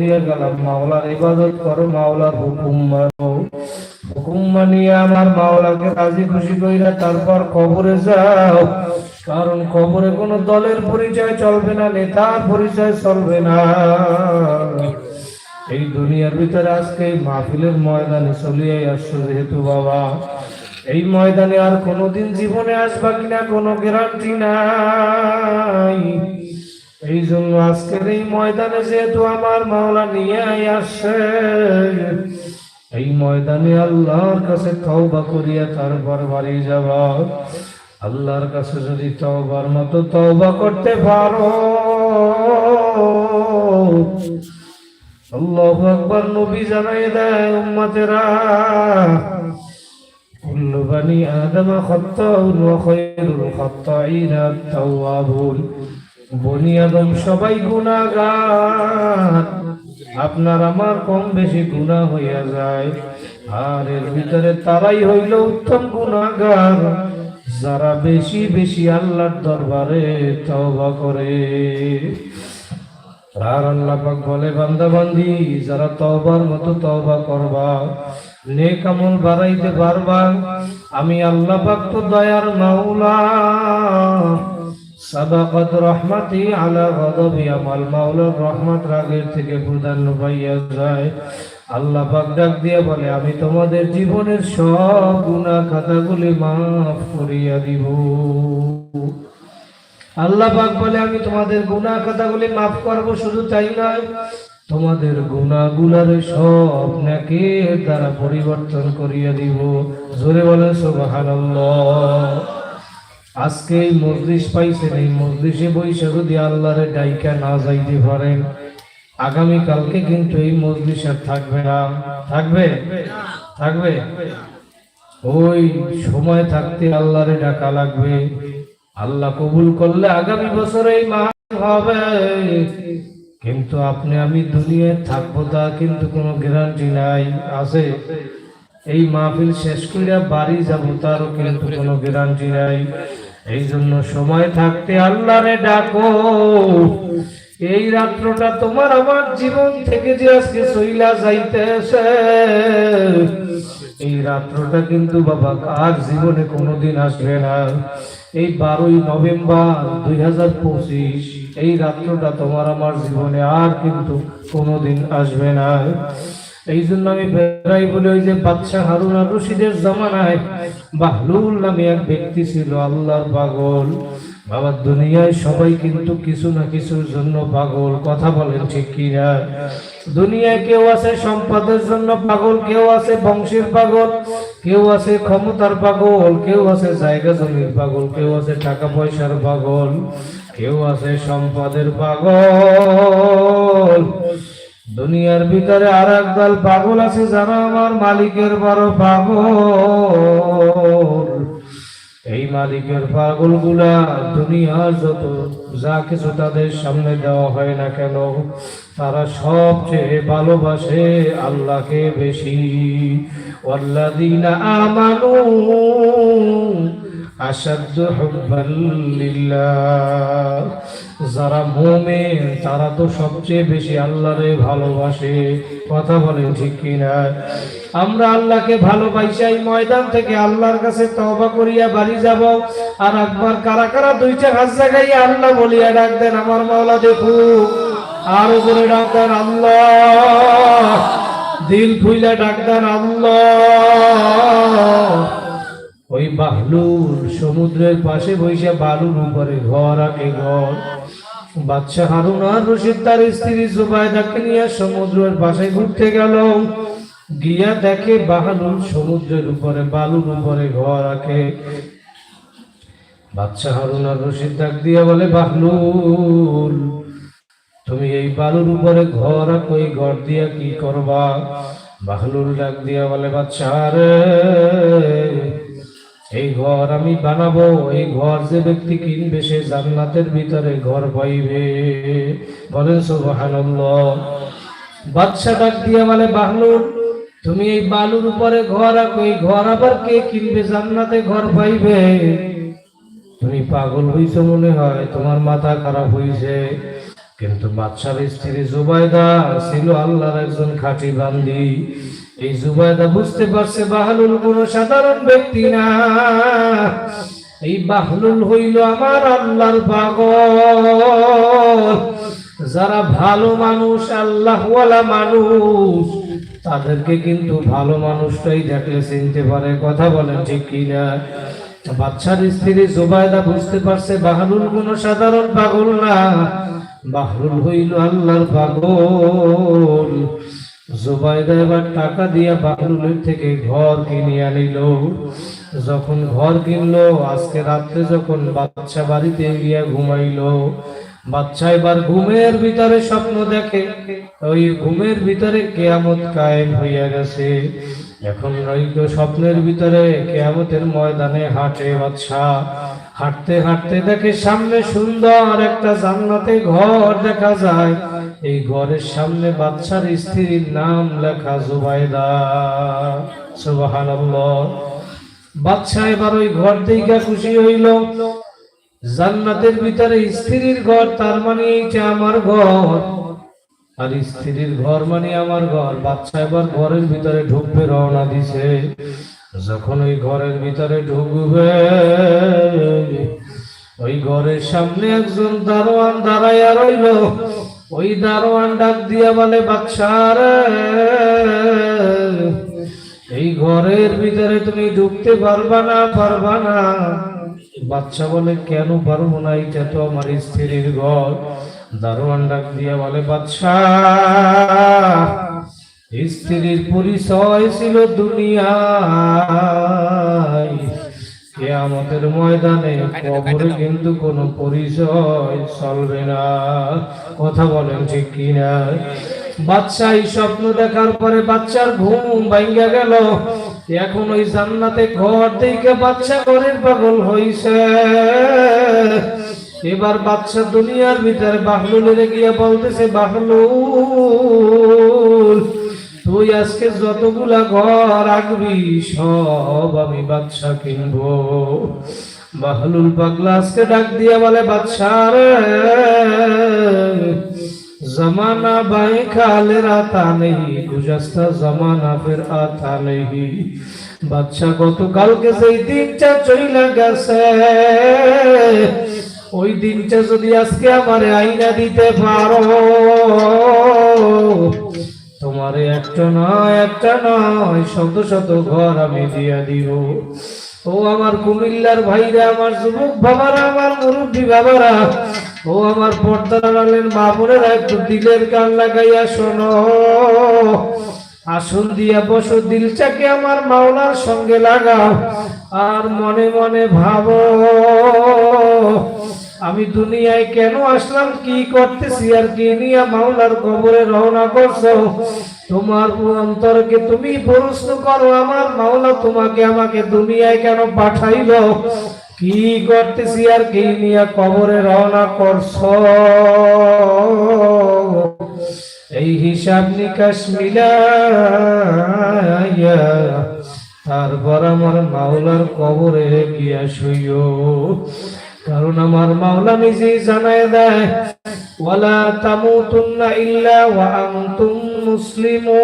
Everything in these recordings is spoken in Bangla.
গেলাম, মাওলার ইবাদত করো, মাওলার হুকুম মানো। হুকুম মানিয়ে আমার মাওলাকে রাজি খুশি কইরা তারপর কবরে যাও। কারণ কবরে কোনো দলের পরিচয় চলবে না, নেতার পরিচয় চলবে না। এই দুনিয়ার ভিতরে আজকে মাহফিলের ময়দানে চলিয়ে আসছো যেহেতু বাবা। এই ময়দানে আর কোনোদিন জীবনে আসবা কিনা, কোনো গ্যারান্টি নাই। এই জন্য আজকের এই ময়দানে যেহেতু আমার মাওলা নিয়ে আসছে, এই ময়দানে আল্লাহর কাছে তওবা করিয়া তারপর বাড়ি যাবা। আল্লাহর কাছে যদি তওবার মতো তওবা করতে পারো। আল্লাহু আকবার নবী জানাই দেয়, উম্মতেরা, কুল্লু বানি আদম খাত্তাউন ওয়া খায়রুল খাত্তাইনা আত-তাওয়াবুন। বনি আদম সবাই গুনাহগার আপনার আমার কম বেশি গুনাহ হইয়া যায়। আর এর ভিতরে তারাই হইল উত্তম গুনাহগার যারা বেশি বেশি আল্লাহর দরবারে তওবা করে। আর আল্লাহ পাক বলে, বান্দা বান্দি, যারা তওবার মতো তওবা করবা, নেক আমল বাড়াইতে পারবা। আমি আল্লাহ পাক তো দয়ার মাওলা। সাবাকাত রহমাতি আলা গদবি আমার মাওলার রহমত রাগের থেকে প্রাধান্য পাইয়া যায়। আল্লাহ পাক ডাক দিয়ে বলে, আমি তোমাদের জীবনের সব গুনাহ খাতাগুলি মাফ করিয়া দিব। আল্লাহ পাক বলে, আমি তোমাদের গুনাহ কথাগুলি মাফ করব, শুধু তাই নয়, তোমাদের গুনাহগুলার সব নেকের দ্বারা পরিবর্তন করিয়া দিব। জোরে বলে সুবহানাল্লাহ। আজকে এই মজলিস পাইছেন, এই মজলিসে বৈশা যদি আল্লাহরে ডাইকা না যাইতে পারেন আগামী কালকে কিন্তু এই মজলিস আর থাকবে না। থাকবে? থাকবে? ওই সময় থাকতে আল্লাহরে ডাকা লাগবে। আল্লাহ কবুল করলে আগামী বছর এই হবে। কিন্তু আপনি, আমি দুনিয়ায় থাকব তা কিন্তু কোনো গ্যারান্টি নাই। আছে? এই মাহফিল শেষ করিয়া বাড়ি যাব তারও কিন্তু কোনো গ্যারান্টি নাই। এই জন্য সময় থাকতে আল্লাহরে ডাকো। এই রাত্রটা তোমার আমার জীবন থেকে যে আজকে সইলা যাইতেছে, এই রাত্রটা কিন্তু বাবা কার জীবনে কোনোদিন আসবে না। এই বারোই নভেম্বর দুই হাজার পঁচিশ, এই রাত্রটা তোমার আমার জীবনে আর কিন্তু কোনোদিন আসবে না। এই জন্য আমি বেড়াই বলে ওই যে বাদশাহ হারুন আর রশিদের জমানায় বাহলুল নামে এক ব্যক্তি ছিল আল্লাহর পাগল। বাবা দুনিয়ায় সবাই কিন্তু কিছু না কিছুর জন্য পাগল, কথা বলেন ঠিক কি না দুনিয়ায় কেউ আছে সম্পদের জন্য পাগল, কেউ আছে বংশের পাগল, কেউ আছে ক্ষমতার পাগল, কেউ আছে জায়গা জমির পাগল, কেউ আছে টাকা পয়সার পাগল, কেউ আছে সম্পদের পাগল। দুনিয়ার ভিতরে আর দল পাগল আছে যারা আমার? মালিকের বড় পাগল। এই মালিকের পাগলগুলা দুনিয়ার যত, যা কিছু তাদের সামনে দেওয়া হয় না কেন, তারা সবচেয়ে ভালোবাসে আল্লাহকে বেশি। ওয়াল্লাযীনা আমানু আসাদ্দ হুব্বাল্লিল্লাহ যারা মুমিন, তারা তো সবচেয়ে বেশি আল্লাহরে ভালোবাসে। কথা বলে ঠিক কিনা? আমরা আল্লাহকে ভালোবাসাই ময়দান থেকে আল্লাহর কাছে তওবা করিয়া বাড়ি যাব। আর একবার কারা কারা দুইটা হাত জায়গায় আল্লাহ বলিয়া ডাক দেন, আমার মাওলা দেখু, আর উপরে ডাক দেন আল্লাহ। দিল খুইলা ডাক দেন আল্লাহ। ওই বাহলুর সমুদ্রের পাশে বসে বালুর উপরে ঘর আগে ঘর। বাদশাহ হারুন আর রশিদ তার স্ত্রী জুবাইদাকে নিয়ে সমুদ্রের পাশে ঘুরতে গেল। গিয়া দেখে বাহালুর সমুদ্রের উপরে, বালুর উপরে ঘর রাখে বাদশাহ হারুন আর রশিদ ডাক দিয়া বলে বাহলুল তুমি এই বালুর উপরে ঘর রাখো এই ঘর দিয়া কি করবা? বাহলুল ডাক দিয়া বলে বাচ্চা রে এই ঘর আমি বানাবো, এই ঘর যে ব্যক্তি কিনবে সে জান্নাতের ভিতরে ঘর পাইবে। বলেন সুবহানাল্লাহ। বাদশা ডাক দিয়া বলে, বাহলুর, তুমি এই বালুর উপরে ঘর রাখো, এই ঘর আবার কে কিনবে? জান্নাতে ঘর পাইবে। তুমি পাগল হইছো মনে হয়, তোমার মাথা খারাপ হইছে। কিন্তু বাদশার স্ত্রী জুবাইদা ছিল আল্লাহর একজন খাঁটি বান্দি। এই জুবাইদা বুঝতে পারছে বাহলুল কোন সাধারণ ব্যক্তি না। এই বাহলুল হইল আমার আল্লাহর পাগল। যারা ভালো মানুষ, আল্লাহওয়ালা মানুষ, তাদেরকে কিন্তু ভালো মানুষটাই দেখলে চিনতে পারে, কথা বলেন ঠিক কিনা? বাচ্চার স্ত্রী জোবায়দা বুঝতে পারছে বাহরুল কোন সাধারণ পাগল না। বাহরুল হইল আল্লাহর পাগল। জুবাইদা এবার টাকা দিয়া বাহরুলের থেকে ঘর কিনে আনিল। যখন ঘর কিনলো, আজকে রাত্রে যখন বাচ্চা বাড়িতে গিয়া ঘুমাইলো বাচ্চা এবার ঘুমের ভিতরে স্বপ্ন দেখে। ওই ঘুমের ভিতরে কেয়ামত কায়েম হইয়া গেছে। এখন তো স্বপ্নের ভিতরে কেয়ামতের ময়দানে হাঁটে বাচ্চা হাঁটতে হাঁটতে দেখে সামনে সুন্দর একটা জান্নাতে ঘর দেখা যায়। এই ঘরের সামনে বাচ্চার স্ত্রীর নাম লেখা জুবাইদা। সুবহানাল্লাহ। বাচ্চা এবার ওই ঘর দিকে খুশি হইল। জান্নাতের ভিতরে স্ত্রীর ঘর, তার মানে এইটা আমার ঘর। আর স্ত্রীর ঘর মানে আমার ঘর। বাচ্চা এবার ঘরের ভিতরে ঢুকবে, রওনা দিছে। যখন ওই ঘরের ভিতরে ঢুকবে, ওই ঘরের সামনে একজন দারোয়ান দাঁড়াইয়া রইল। ওই দারোয়ান ডাক দিয়া বলে বাচ্চার এই ঘরের ভিতরে তুমি ঢুকতে পারবা না পারবা না। বাচ্চা বলে, কেন পারব না? এটা তো আমার স্ত্রীর ঘর দারোয়ান ডাক দিয়া বলে বাচ্চা স্ত্রীর পরিচয় ছিল দুনিয়ায়। কেয়ামতের ময়দানে কবরে কিন্তু কোনো পরিচয় চলবে না। কথা বলেন ঠিক কিনা? বাচ্চা এই স্বপ্ন দেখার পরে বাচ্চার ঘুম ভাঙ্গা গেল। এখন ওই জান্নাতে ঘর দেখে বাচ্চা ঘরের পাগল হইছে। এবার বাচ্চা দুনিয়ার ভিতরে বাহলুলের গিয়ে বলতেছে, বাহলুল, তুই আজকে যতগুলা ঘর আঁকবি, সব আমি বাচ্চা কিনবো। বাহলুল পাগলা আজকে ডাক দিয়ে বলে, বাচ্চা রে जमाना बाएं खालेर आता नहीं गुजस्ता जमाना फिर आता नहीं বাচ্চা গতকালকে সেই দিনটা চইলা গেছে ওই দিনটা যদি আজকে আমারে আইনা দিতে পারো তোমারে একটা নয় একটা নয় শত শত ঘর আমি দিয়া দিব ও আমার কুমিল্লার ভাইরা আমার যুবক বাবারা আমার মুরব্বী বাবারা ও আমার পর্দার আলেন একটু দিলের গান লাগাইয়া শোনো। আসন দিয়া বসো দিলটাকে আমার মাওলার সঙ্গে লাগাও, আর মনে মনে ভাবো, আমি দুনিয়ায় কেন আসলাম, কি করতেছি, আর কি নিয়ে মাওলার কবরে রওনা করছ? তোমার অন্তরকে তুমি প্রশ্ন করো, আমার মাওলা তোমাকে আমাকে দুনিয়ায় কেন পাঠাইলো? কি করতেছি আর কি নিয়ে কবরে রওনা করছ? এই হিসাব নিকাশ মিলাইয়া তারপর আমার মাওলার কবরে গিয়া শুইও। কারণ আমার মাওলা নিজে জানায় দেয়, ওয়ালা তামুতুন্না ইল্লা ওয়া আনতুম মুসলিমুন।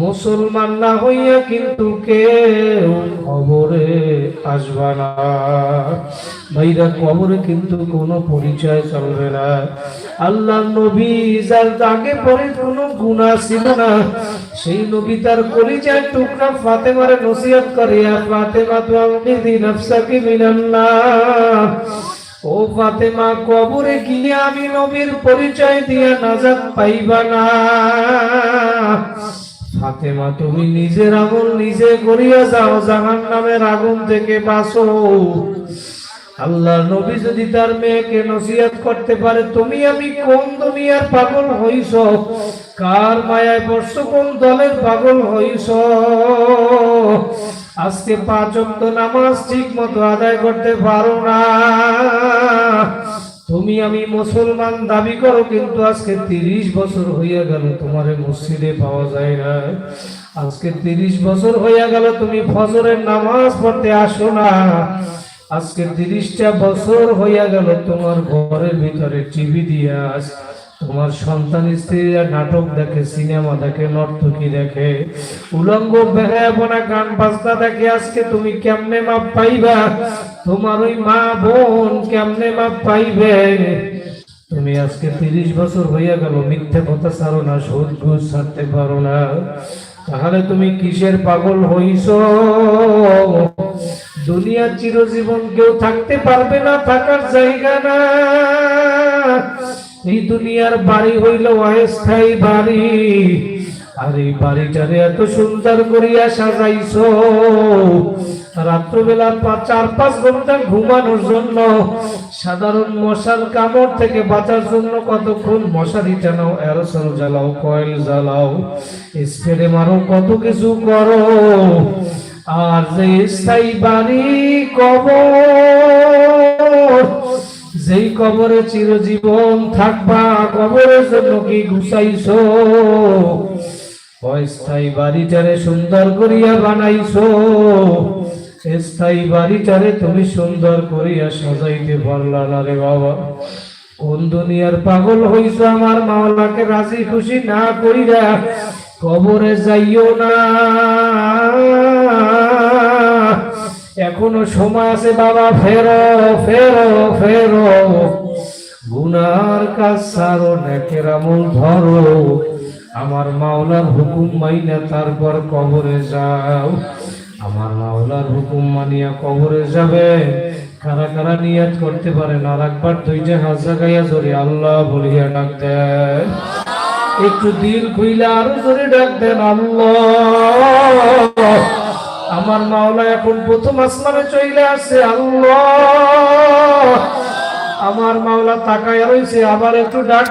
মুসলমান না হইয়া কিন্তু কেউ কবরে আসবা না। ভাইরা, কবরে কিন্তু কোনো পরিচয় চলবে না। আল্লাহ নবী যার আগে পরে কোনো গুণা ছিল না, সেই নবী তার পরিচয় টুকরা ফাতেমারে নসিহত করিয়া ফাতেমা তো আমি নফসাকে মিনান্না ও ফাতেমা, কবরে গিয়ে আমি নবীর পরিচয় দিয়ে নাজাত পাইবা না। ফাতেমা, তুমি নিজের আগুন নিজে করিয়া যাও জাহান নামের আগুন থেকে বাঁচো। আল্লাহ নবী যদি তার মেয়েকে নসিহত করতে পারে, তুমি আমি কোন দুনিয়ার পাগল হইস কার মায়ায় পড়ছো কোন দলের পাগল হইস আজকে পাঁচ নামাজ ঠিক মতো আদায় করতে পারো না। তুমি আমি মুসলমান দাবি করো, কিন্তু আজকে তিরিশ বছর হইয়া গেল তোমার মসজিদে পাওয়া যায় না। আজকে তিরিশ বছর হইয়া গেল তুমি ফজরের নামাজ পড়তে আসো না। আজকে তিরিশটা বছর হইয়া গেল তোমার ঘরের ভিতরে টিভি দিয়া। তোমার সন্তান স্ত্রীরা নাটক দেখে, সিনেমা দেখে, নর্তকী দেখে। উলঙ্গ বেহায়াপনা গান বাজনা দেখে আজকে তুমি কেমনে মাপ পাইবা? তোমার ওই মা বোন কেমনে মাপ পাইবে? তুমি আজকে তিরিশ বছর হইয়া গেল, মিথ্যে কথা ছাড়ো না সুদ ঘুষ ছাড়তে পারো না। তাহলে তুমি কিসের পাগল হইছ? দুনিয়ার চিরজীবন কেউ থাকতে পারবে না, থাকার জায়গা না। এই দুনিয়ার বাড়ি হইল অস্থায়ী বাড়ি। আর এই বাড়িটারে এত সুন্দর করিয়া সাজাইছো। রাত্রবেলা চার, পাঁচ ঘণ্টা ঘুমানোর জন্য সাধারণ মশার কামড় থেকে বাঁচার জন্য কতক্ষণ মশারি টানাও, অ্যারোসল জ্বালাও, কয়েল জ্বালাও, স্প্রে মারো, কত কিছু করো। আর যে স্থায়ী বাড়ি কবর যেই কবরে চিরজীবন থাকবা, কবরের জন্য কি গুছাইছো? অস্থায়ী বাড়িটারে সুন্দর করিয়া বানাইছো। স্থায়ী বাড়িটারে তুমি সুন্দর করিয়া সাজাইতে পারলা না রে বাবা। কোন দুনিয়ার পাগল হইছো আমার মাওলাকে রাজি খুশি না করিয়া? কবরে যাইও না। এখনও সময় আছে বাবা, ফেরো ফেরো ফেরো। গুনার কাজ সারো নেকের আমল ধরো। আমার মাওলার হুকুম মাইনা তারপর কবরে যাও। আমার মাওলার হুকুম মানিয়া কবরে যাবে। কারা কারা নিয়াত করতে পারে না রাখবার দুইটা হাত জাগাইয়া জোরে আল্লাহ বলিয়া ডাক দেন। একটু দিল খুইলে আরও জোরে ডাক দেন আল্লাহ। আমার মাওলা এখন প্রথম আসমানে চলে আসছে, আল্লাহ। আমার মাওলা তাকায় রয়েছে আবার একটু ডাক